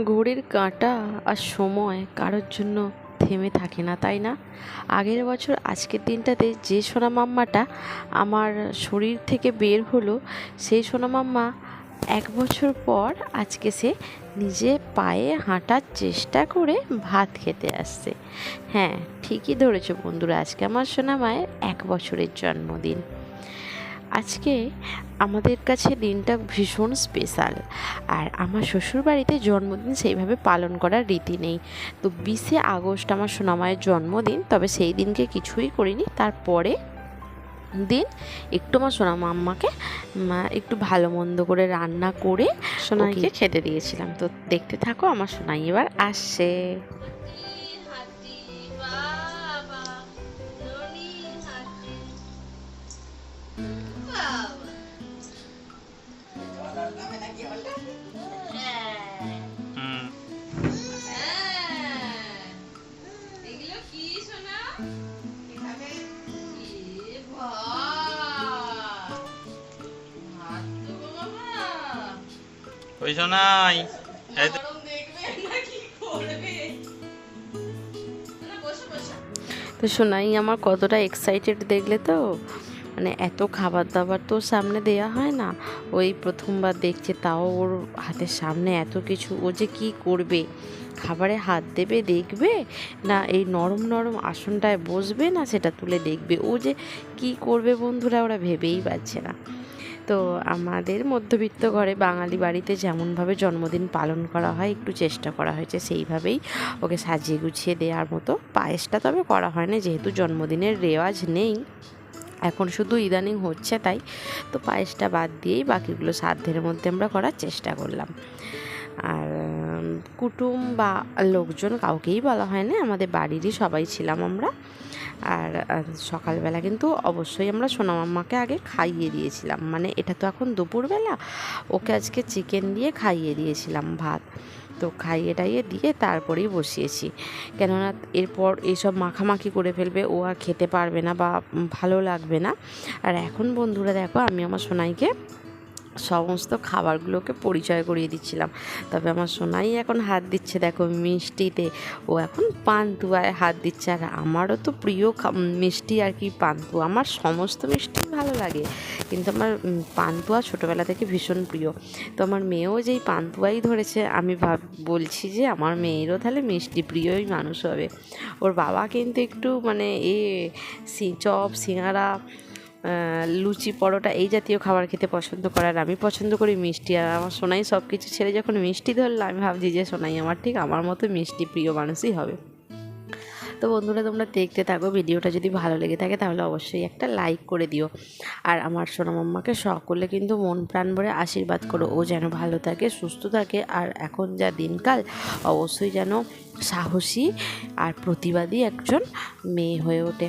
ঘড়ির কাঁটা আর সময় কারোর জন্য থেমে থাকে না, তাই না? আগের বছর আজকের দিনটাতে যে সোনা মাম্মাটা আমার শরীর থেকে বের হলো, সেই সোনা মাম্মা এক বছর পর আজকে সে নিজে পায়ে হাঁটার চেষ্টা করে ভাত খেতে আসছে। হ্যাঁ ঠিকই ধরেছ বন্ধুরা, আজকে আমার সোনা মায়ের এক বছরের জন্মদিন। আজকে আমাদের কাছে দিনটা ভীষণ স্পেশাল। আর আমার শ্বশুরবাড়িতে জন্মদিন সেইভাবে পালন করার রীতি নেই। তো বিশে আগস্ট আমার সোনামায়ের জন্মদিন তবে সেই দিনকে কিছুই করিনি। তারপরে দিন একটু আমার সোনা মাম্মাকে মা একটু ভালো মন্দ করে রান্না করে সোনাইকে খেতে দিয়েছিলাম। তো দেখতে থাকো আমার সোনাই এবার আসছে। কি সোনা? এ বাবা। তো বাবা। ওই বসে তো সোনাই আমার কতটা এক্সাইটেড দেখলে তো? মানে এত খাবার দাবার তো সামনে দেয়া হয় না। ওই প্রথমবার দেখছে তাও ওর হাতের সামনে এত কিছু ও যে কি করবে? খাবারে হাত দেবে, দেখবে? না, এই নরম নরম আসনটায় বসবে, না সেটা তুলে দেখবে? ও যে কি করবে বন্ধুরা, ওরা ভেবেই পাচ্ছে না। তো আমাদের মধ্যবিত্ত ঘরে বাঙালি বাড়িতে যেমনভাবে জন্মদিন পালন করা হয়, একটু চেষ্টা করা হয়েছে, সেইভাবেই ওকে সাজিয়ে গুছিয়ে দেওয়ার মতো। পায়েসটা তবে করা হয় না, যেহেতু জন্মদিনের রেওয়াজ নেই। এখন শুধু ইদানিং হচ্ছে তাই। তো পায়েসটা বাদ দিয়েই বাকিগুলো সাধ্যের মধ্যে আমরা করার চেষ্টা করলাম। আর কুটুম বা লোকজন কাউকেই বলা হয় না আমাদের বাড়িরই সবাই ছিলাম আমরা। আর সকালবেলা কিন্তু অবশ্যই আমরা সোনা মাম্মাকে আগে খাইয়ে দিয়েছিলাম। মানে এটা তো এখন দুপুরবেলা, ওকে আজকে চিকেন দিয়ে খাইয়ে দিয়েছিলাম ভাত। তো খাইয়ে টাইয়ে দিয়ে তারপরেই বসিয়েছি। কেননা এরপর এইসব মাখামাখি করে ফেলবে, ও আর খেতে পারবে না বা ভালো লাগবে না। আর এখন বন্ধুরা দেখো, আমি আমার সোনাইকে সমস্ত খাবারগুলোকে পরিচয় করিয়ে দিচ্ছিলাম। তবে আমার সোনাই এখন হাত দিচ্ছে দেখো মিষ্টিতে। ও এখন পান্তুয়ায় হাত দিচ্ছে। আর আমারও তো প্রিয় মিষ্টি আর কি পান্তুয়া। আমার সমস্ত মিষ্টি ভালো লাগে কিন্তু আমার পান্তুয়া ছোটোবেলা থেকে ভীষণ প্রিয়। তো আমার মেয়েও যেই পান্তুয়াই ধরেছে আমি ভাব বলছি যে আমার মেয়েরও তাহলে মিষ্টি প্রিয়ই মানুষ হবে। ওর বাবা কিন্তু একটু মানে এ চপ আহ, লুচি, পরোটা এই জাতীয় খাবার খেতে পছন্দ করে আর আমি পছন্দ করি মিষ্টি। আর আমার সোনাই সব কিছু ছেড়ে যখন মিষ্টি ধরলো, আমি ভাবছি যে সোনাই আমার ঠিক আমার মতো মিষ্টি প্রিয় মানুষই হবে। তো বন্ধুরা, তোমরা দেখতে থাকো, ভিডিওটা যদি ভালো লেগে থাকে তাহলে অবশ্যই একটা লাইক করে দিও। আর আমার সোনা মাম্মাকে সকলে কিন্তু মন প্রাণ ভরে আশীর্বাদ করো, ও যেন ভালো থাকে, সুস্থ থাকে। আর এখন যা দিনকাল, অবশ্যই যেন সাহসী আর প্রতিবাদী একজন মেয়ে হয়ে ওঠে।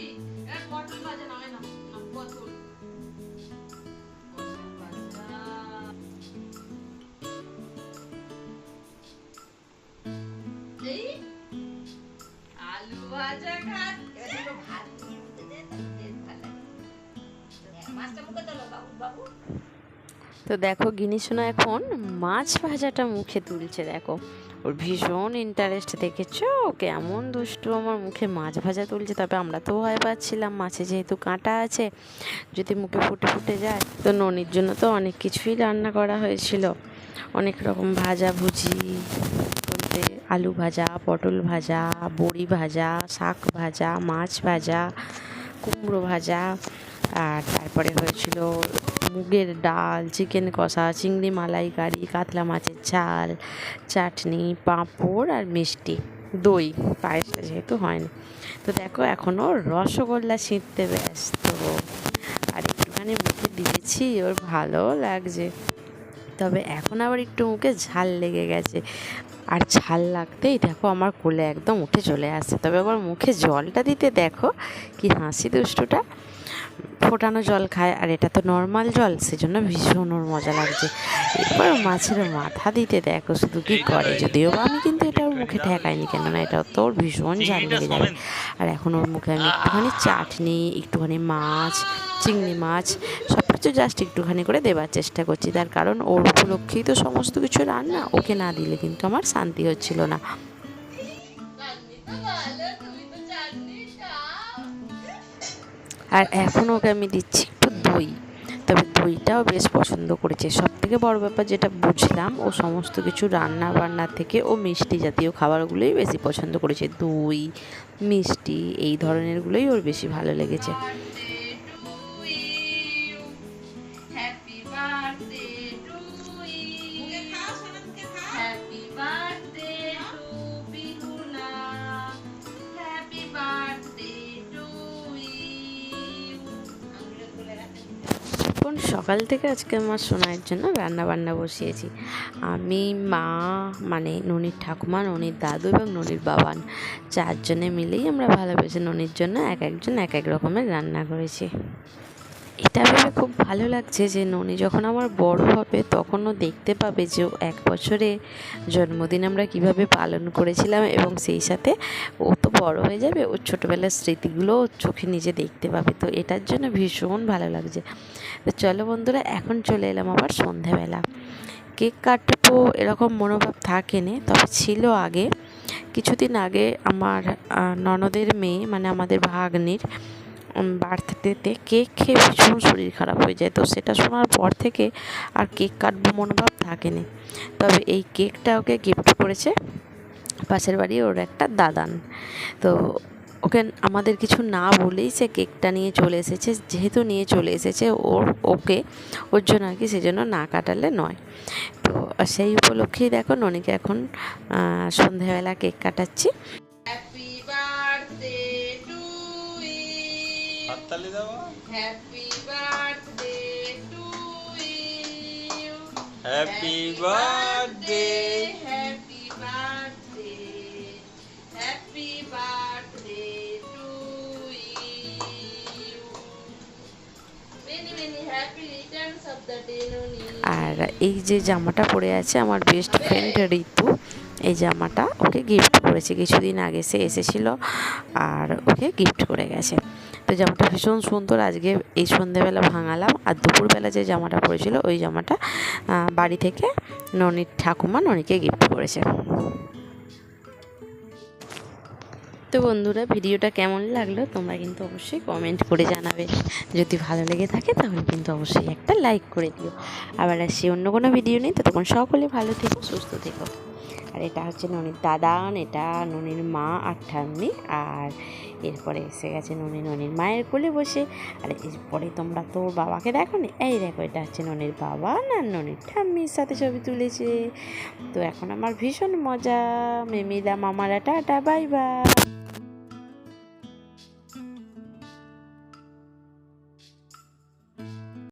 তো দেখো গিনি সোনা এখন মাছ ভাজাটা মুখে তুলছে, দেখো। ওর ভীষণ ইন্টারেস্ট দেখেছ? কেমন দুষ্টু আমার মুখে মাছ ভাজা তুলছে, তবে আমরা তো ভয় পাচ্ছিলাম, মাছে যেহেতু কাঁটা আছে, যদি মুখে ফুটে ফুটে যায়। তো ননির জন্য তো অনেক কিছুই রান্না করা হয়েছিল। অনেক রকম ভাজা ভুজি, বলতে আলু ভাজা, পটল ভাজা, বড়ি ভাজা, শাক ভাজা, মাছ ভাজা, কুমড়ো ভাজা আর তারপরে হয়েছিল মুগের ডাল চিকেন কষা, চিংড়ি মালাইকারি কাতলা মাছের ঝাল, চাটনি, পাঁপড় আর মিষ্টি। দই, পায়েসটা যেহেতু হয়নি। তো দেখো এখনও রসগোল্লা ছিঁড়তে ব্যস্ত। আর একটুখানি মুখে দিয়েছি, ওর ভালো লাগছে। তবে এখন আবার একটু মুখে ঝাল লেগে গেছে। আর ঝাল লাগতেই দেখো, আমার কোলে একদম উঠে চলে আসছে। তবে আবার মুখে জলটা দিতে দেখো, কি হাসি দুষ্টুটা। ফোটানো জল খায় আর এটা তো নর্মাল জল সেজন্য ভীষণ ওর মজা লাগছে। এবার মাছের মাথা দিতে দেখো শুধু কি করে যদিও বা আমি কিন্তু এটা ওর মুখে ঠেকাইনি কেননা এটা তো ওর ভীষণ ঝাল চিংড়িটা লেগে যাবে আর এখন ওর মুখে আমি একটুখানি চাটনি একটুখানি মাছ চিংড়ি মাছ সব কিছু জাস্ট একটুখানি করে দেওয়ার চেষ্টা করছি। তার কারণ ওর উপলক্ষেই তো সমস্ত কিছু রান্না ওকে না দিলে কিন্তু আমার শান্তি হচ্ছিল না। আর এখন ওকে আমি দিচ্ছি একটু দই। তবে দইটাও বেশ পছন্দ করেছে। সব থেকে বড় ব্যাপার যেটা বুঝলাম, ও সমস্ত কিছু রান্না বান্না থেকে ও মিষ্টি জাতীয় খাবারগুলোই বেশি পছন্দ করেছে। দই, মিষ্টি, এই ধরনেরগুলোই ওর বেশি ভালো লেগেছে। সকাল থেকে আজকে আমার সোনাইয়ের জন্য রান্না বান্না বসিয়েছি। আমি, মা মানে ননির ঠাকুমা, ননির দাদু এবং ননির বাবান চারজনে মিলেই আমরা ভালোবেসে ননির জন্য এক একজন এক এক রকমের রান্না করেছি। এটা ভেবে খুব ভালো লাগছে যে ননি যখন আমার বড় হবে তখনও দেখতে পাবে যে এক বছরে জন্মদিন আমরা কীভাবে পালন করেছিলাম এবং সেই সাথে ও তো বড় হয়ে যাবে, ওর ছোটোবেলার স্মৃতিগুলো চোখে নিজে দেখতে পাবে। তো এটার জন্য ভীষণ ভালো লাগছে। তো চলো বন্ধুরা, এখন চলে এলাম আবার সন্ধেবেলা। কেক কাটবো এরকম মনোভাব থাকে থাকেনি, তবে ছিল আগে। কিছুদিন আগে আমার ননদের মেয়ে মানে আমাদের ভাগ্নির বার্থডেতে কেক খেয়ে ভীষণ শরীর খারাপ হয়ে যায়। তো সেটা শোনার পর থেকে আর কেক কাটবো মনোভাব থাকেনি। তবে এই কেকটা ওকে গিফট করেছে পাশের বাড়ি ওর একটা দাদান। তো ওকে আমাদের কিছু না বলেই সে কেকটা নিয়ে চলে এসেছে। যেহেতু নিয়ে চলে এসেছে ওর ওকে ওর জন্য আর কি সেজন্য না কাটালে নয়। তো সেই উপলক্ষেই দেখো ননিকে এখন আহ, সন্ধেবেলা কেক কাটাচ্ছি। হাততালি দেবো happy birthday to you happy birthday happy birthday happy birthday to you many many happy returns of the day Noni আর এই যে জামাটা পরে আছে আমার বেস্ট ফ্রেন্ড ঋতু এই জামাটা ওকে গিফট করেছে কিছুদিন আগে সে এসেছিল আর ওকে গিফট করে গেছে। তো জামাটা ভীষণ সুন্দর। আজকে এই সন্ধেবেলা ভাঙালাম আর দুপুরবেলা যে জামাটা পরেছিল, ওই জামাটা বাড়ি থেকে ননির ঠাকুমা ননিকে গিফট করেছে। তো বন্ধুরা, ভিডিওটা কেমন লাগল তোমরা কিন্তু অবশ্যই কমেন্ট করে জানাবে। যদি ভালো লেগে থাকে তাহলে কিন্তু অবশ্যই একটা লাইক করে দিও। আবার আসি অন্য কোনো ভিডিও নেই তো তখন সকলে ভালো থেকো, সুস্থ থেকো। আর এটা হচ্ছে ননির দাদান, এটা ননির মা আর ঠাম্মি। আর এরপরে এসে গেছে ননি ননির মায়ের কোলে বসে। আর এরপরে তোমরা তো বাবাকে দেখো নি? এই দেখো, এটা হচ্ছে ননির বাবা না ননির ঠাম্মির সাথে ছবি তুলেছে। তো এখন আমার ভীষণ মজা। মেমিদা মামারা, টাটা, বাই বাই।